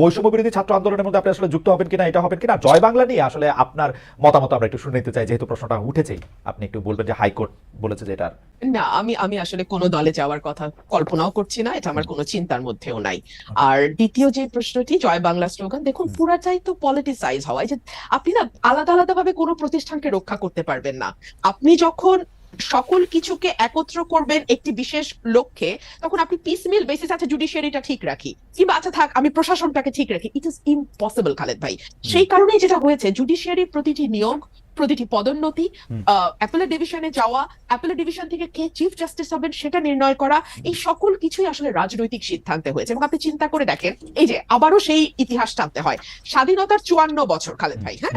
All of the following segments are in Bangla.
বৈষম্য বিরোধী ছাত্র আন্দোলনের মধ্যে আপনি আসলে যুক্ত হবেন কিনা এটা হবেন কিনা জয় বাংলা নিয়ে আসলে আপনার মতামত আমরা একটু শুনে নিতে চাই যেহেতু প্রশ্নটা উঠেছেই। আপনি একটু বলবেন যে হাইকোর্ট বলেছে যে এটার না আমি আমি আসলে কোনো দলে যাওয়ার কথা কল্পনাও করছি না এটা আমার কোনো চিন্তার মধ্যেও নাই। আর দ্বিতীয় যে প্রশ্নটি জয় বাংলা স্লোগান দেখুন পুরাটাই তো পলিটিসাইজ হওয়া। যে আপনি না আলাদা আলাদা ভাবে কোনো প্রতিষ্ঠানকে রক্ষা করতে পারবেন না। আপনি যখন সকল কিছুকে একত্র করবেন একটি বিশেষ লক্ষ্যে তখন আপনি পিসমিল বেসিস আছে জুডিশিয়ারিটা ঠিক রাখি। কিংবা আচ্ছা থাক আমি প্রশাসনটাকে ঠিক রাখি। ইট ইজ ইম্পসিবল খালেদ ভাই। সেই কারণেই যেটা হয়েছে জুডিশিয়ারির প্রতিটি নিয়োগ প্রতিটি পদোন্নতি। অ্যাপেলের ডিভিশনে যাওয়া অ্যাপেলের ডিভিশন থেকে কে চিফ জাস্টিস হবেন সেটা নির্ণয় করা এই সকল কিছুই আসলে রাজনৈতিক সিদ্ধান্তে হয়েছে। এবং আপনি চিন্তা করে দেখেন এই যে আবারও সেই ইতিহাস টানতে হয়। স্বাধীনতার চুয়ান্ন বছর খালেদ ভাই হ্যাঁ?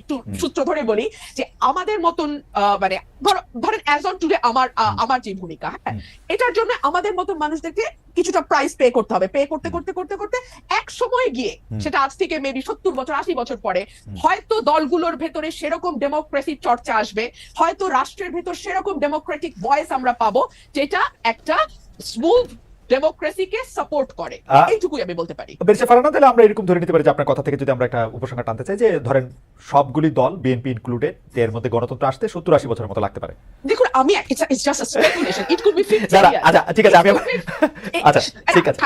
একটু সূত্র ধরে বলি যে আমাদের মতন মানে ধরো- ধরেন অ্যাজ অন টুডে আমার আমার যে ভূমিকা হ্যাঁ? এটার জন্য আমাদের মতন মানুষদেরকে কিছুটা প্রাইস পে করতে হবে। পে করতে করতে করতে করতে এক সময় গিয়ে সেটা আজ থেকে মেবি সত্তর বছর আশি বছর পরে হয়তো দলগুলোর ভেতরে সেরকম ডেমোক্রেসির চর্চা আসবে হয়তো রাষ্ট্রের ভেতর সেরকম ডেমোক্রেটিক ভয়েস আমরা পাবো যেটা একটা স্মুথ ডেমোক্রেসিকে সাপোর্ট করে। এইটুকুই আমি বলতে পারি। বেরিস্টার ফারানা তাহলে আমরা এরকম ধরে নিতে পারি যে আপনার কথা থেকে যদি আমরা একটা উপসংহার টানতে চাই যে ধরেন সবগুলি দল বিএনপি ইনক্লুডেড এর মধ্যে গণতন্ত্র আসতে সত্তর আশি বছরের মতো লাগতে পারে। দেখুন আমি it's just a speculation it could be না, না, আচ্ছা ঠিক আছে আমি আবার- আচ্ছা ঠিক আছে।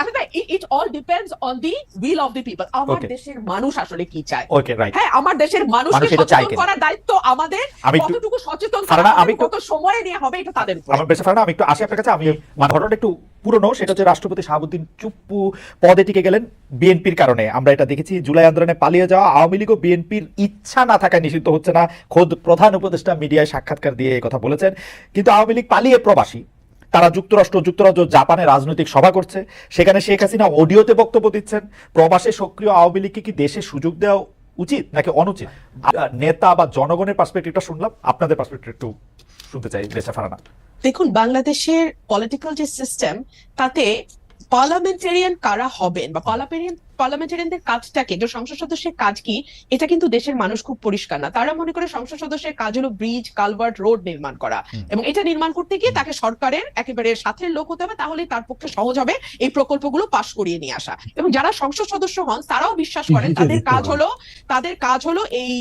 It all depends on the will of the people আমার Okay. দেশের মানুষ আসলে কি চায়? ওকে রাইট হ্যাঁ আমার দেশের মানুষকে মানুষ এটা চায় সচেতন কিনা? করার দায়িত্ব আমাদের আমি একটু কতটুকু সচেতন ফারহানা, করা আমি হবে, একটু- কত সময় নিয়ে হবে এটা তাদের উপর। আমার বেশি ফারহানা আমি একটু আসি আপনার কাছে আমি মানে ঘটনাটা একটু পুরনো সেটা হচ্ছে রাষ্ট্রপতি শাহাবুদ্দিন চুপ্পু পদে টিকে গেলেন বিএনপির কারণে। আমরা এটা দেখেছি জুলাই আন্দোলনে পালিয়ে যাওয়া আওয়ামী লীগ ও বিএনপির ইচ্ছা না থাকায় নিষিদ্ধ হচ্ছে না। খোদ প্রধান উপদেষ্টা মিডিয়ায় সাক্ষাৎকার দিয়ে এই কথা বলেছেন। কিন্তু আওয়ামী লীগ পালিয়ে প্রবাসী। তারা যুক্তরাষ্ট্র, যুক্তরাজ্য জাপানে রাজনৈতিক সভা করছে। সেখানে শেখ হাসিনা অডিওতে বক্তব্য দিচ্ছেন। প্রবাসে সক্রিয় আওয়ামী লীগকে কি দেশে সুযোগ দেওয়া উচিত নাকি অনুচিত? নেতা বা জনগণের পার্সপেক্টিভটা শুনলাম, আপনাদের পার্সপেক্টিভ একটু শুনতে চাই দেশা ফারানা। দেখুন, বাংলাদেশের পলিটিক্যাল যে সিস্টেম তাতে পার্লামেন্টারিয়ান কারা হবেন বা পার্লামেন্টারিয়ান পার্লামেন্টারিয়ানদের কাজটাকে যে সংসদ সদস্যের কাজ কি এটা কিন্তু দেশের মানুষ খুব পরিষ্কার না। তারা মনে করে সংসদ সদস্যের কাজ হলো ব্রিজ কালভার্ট রোড নির্মাণ করা। এবং এটা নির্মাণ করতে গিয়ে তাকে সরকারের একেবারে সাথের লোক হতে হবে তাহলে তার পক্ষে সহজ হবে এই প্রকল্পগুলো পাশ করিয়ে নিয়ে আসা। এবং যারা সংসদ সদস্য হন তারাও বিশ্বাস করেন তাদের কাজ। হলো তাদের কাজ হলো এই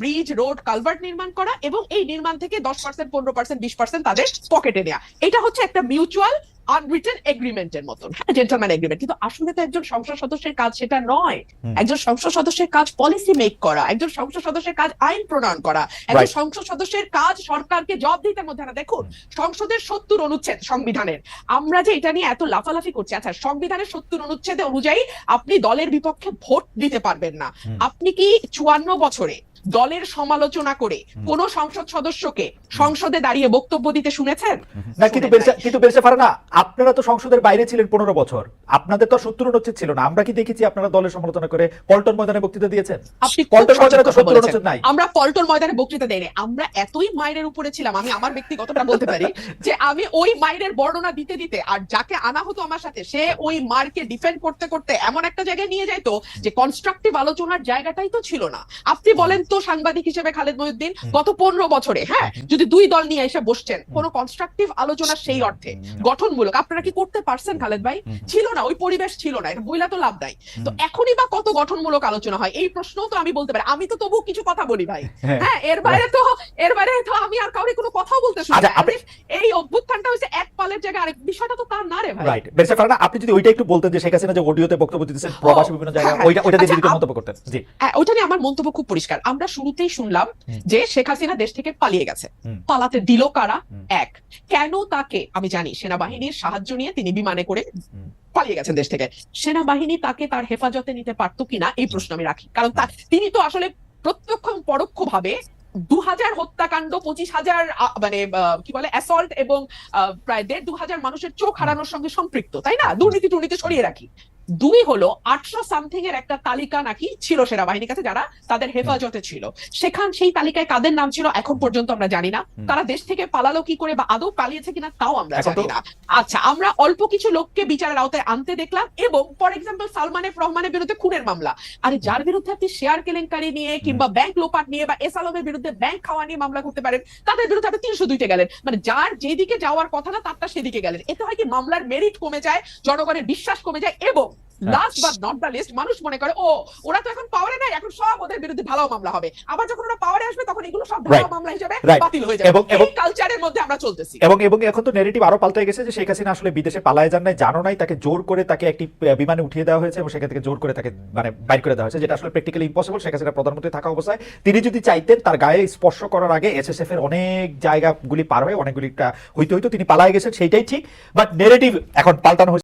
ব্রিজ রোড কালভার্ট নির্মাণ করা এবং এই নির্মাণ থেকে দশ পার্সেন্ট পনেরো পার্সেন্ট বিশ পার্সেন্ট তাদের পকেটে নেওয়া এটা হচ্ছে একটা মিউচুয়াল আনরিটেন এগ্রিমেন্টের মতন। হ্যাঁ জেন্টলম্যান এগ্রিমেন্ট কিন্তু আসলে তো একজন সংসদ সদস্যের কাজ সেটা নয়। একজন সংসদ সদস্যের কাজ পলিসি মেক করা একজন সংসদ সদস্যের কাজ আইন প্রণয়ন করা একজন সংসদ সদস্যের কাজ সরকারকে জব দিতে মধ্যে না। দেখুন সংসদের সত্তর অনুচ্ছেদ সংবিধানের। আমরা যে এটা নিয়ে এত লাফালাফি করছি আচ্ছা সংবিধানের সত্তর অনুচ্ছেদে অনুযায়ী আপনি দলের বিপক্ষে ভোট দিতে পারবেন না। আপনি কি চুয়ান্ন বছরে দলের সমালোচনা করে কোন সংসদ সদস্যকে সংসদে দাঁড়িয়ে বক্তব্য দিতে শুনেছেন? না কিন্তু। কিন্তু বেরসা ফারানা আপনারা তো সংসদের বাইরে ছিলেন পনেরো বছর। আপনাদের তো সত্তর অনুচ্ছেদ ছিল না। আমরা কি দেখেছি আপনারা দলের সমালোচনা করে পল্টন ময়দানে বক্তৃতা দিয়েছেন? আপনি পল্টন ময়দানে তো সত্তর অনুচ্ছেদ নাই। আমরা পল্টন ময়দানে বক্তৃতা দেয়নি আমরা এতই মাইরের উপরে ছিলাম আমি আমার ব্যক্তিগতটা বলতে পারি যে আমি ওই মাইরের বর্ণনা দিতে দিতে আর যাকে আনা হতো আমার সাথে সে ওই মারকে ডিফেন্ড করতে করতে এমন একটা জায়গায় নিয়ে যাইতো যে কনস্ট্রাকটিভ আলোচনার জায়গাটাই তো ছিল না। আপনি বলেন সাংবাদিক হিসেবে খালেদ মহিউদ্দিন গত পনেরো বছরে হ্যাঁ যদি দুই দল নিয়ে এসে বসছেন কোনো কনস্ট্রাকটিভ আলোচনা সেই অর্থে গঠনমূলক আপনারা কি করতে পারছেন খালেদ ভাই? ছিল না ওই পরিবেশ ছিল না এটা বইলা তো লাভ নাই। তো এখনই বা কত গঠনমূলক আলোচনা হয় এই প্রশ্নও তো আমি বলতে পারি আমি তো তবু কিছু কথা বলি ভাই হ্যাঁ। হ্যাঁ এর বাইরে তো এর বাইরে তো আমি আর কাউরে কোনো কথাও বলতে শুনি আচ্ছা, এই অভ্যুত্থানটা হচ্ছে এক পালের জায়গায় আরেক বিষয়টা তো তার না রে ভাই। রাইট বেরসা ফারানা আপনি যদি ওইটা একটু বলতেন যে শেখ হাসিনা যে অডিওতে বক্তব্য দিতেছেন প্রবাসী বিভিন্ন জায়গায় হ্যাঁ, ওইটা ওইটা দিয়ে আচ্ছা, যদি মন্তব্য করতেন জি। হ্যাঁ, ওটা নিয়ে আমার মন্তব্য খুব পরিষ্কার। আমরা শুরুতেই শুনলাম যে শেখ হাসিনা দেশ থেকে পালিয়ে গেছে। পালাতে দিল কারা? এক কেন তাকে আমি জানি সেনাবাহিনীর সাহায্য নিয়ে তিনি বিমানে করে পালিয়ে গেছেন দেশ থেকে। সেনাবাহিনী তাকে তার হেফাজতে নিতে পারতো কিনা এই প্রশ্ন আমি রাখি। কারণ তিনি তো আসলে প্রত্যক্ষ পরোক্ষ ভাবে দু হাজার হত্যাকাণ্ড পঁচিশ হাজার মানে কি বলে অ্যাসল্ট এবং প্রায় দেড় দু হাজার মানুষের চোখ হারানোর সঙ্গে সম্পৃক্ত তাই না? দুর্নীতি টুর্নীতি সরিয়ে রাখি। দুই হলো আটশো সামথিং এর একটা তালিকা নাকি ছিল সেনাবাহিনীর কাছে যারা তাদের হেফাজতে ছিল। সেখান সেই তালিকায় কাদের নাম ছিল এখন পর্যন্ত আমরা জানি না। তারা দেশ থেকে পালালো কি করে বা আদৌ পালিয়েছে কিনা তাও আমরা জানি না। আচ্ছা আমরা অল্প কিছু লোককে বিচারের আওতায় আনতে দেখলাম এবং ফর এক্সাম্পল সালমান এফ রহমানের বিরুদ্ধে খুনের মামলা। আরে যার বিরুদ্ধে আপনি শেয়ার কেলেঙ্কারি নিয়ে কিংবা ব্যাংক লোপাট নিয়ে বা এস আলমের বিরুদ্ধে ব্যাংক খাওয়া নিয়ে মামলা করতে পারেন তাদের বিরুদ্ধে আপনি তিনশো দুইতে গেলেন। মানে যার যেদিকে যাওয়ার কথা না তারটা সেদিকে গেলেন। এতে হয় কি মামলার মেরিট কমে যায় জনগণের বিশ্বাস কমে যায় এবং last but not the least মানুষ মনে করে ও ওরা তো এখন পাওয়ারে নাই এখন সব ওদের বিরুদ্ধে মামলা হবে। আবার যখন ওরা পাওয়ারে আসবে তখন এগুলো সব মামলা হিসেবে বাতিল হয়ে যাবে। এবং- এবং- কালচারের মধ্যে আমরা চলতেছি। এবং এবং এখন তো নেগেটিভ আরও পাল্টে গেছে যে শেখ হাসিনা আসলে বিদেশে পালায় যান নাই জানো নাই তাকে জোর করে তাকে একটি বিমানে উঠিয়ে দেওয়া হয়েছে এবং সেখান থেকে জোর করে তাকে মানে বাইর করে দেওয়া হয়েছে যেটা আসলে প্র্যাকটিক্যালি ইম্পসিবল শেখ হাসিনা প্রধানমন্ত্রী থাকা অবস্থায়। তিনি যদি চাইতেন তার গায়ে স্পর্শ করার আগে এসএসএফ এর অনেক জায়গাগুলি পার হয়ে অনেকগুলি হইতে হইতো তিনি পালায় গেছেন সেইটাই ঠিক। বাট নেগেটিভ এখন পাল্টানো হয়েছে।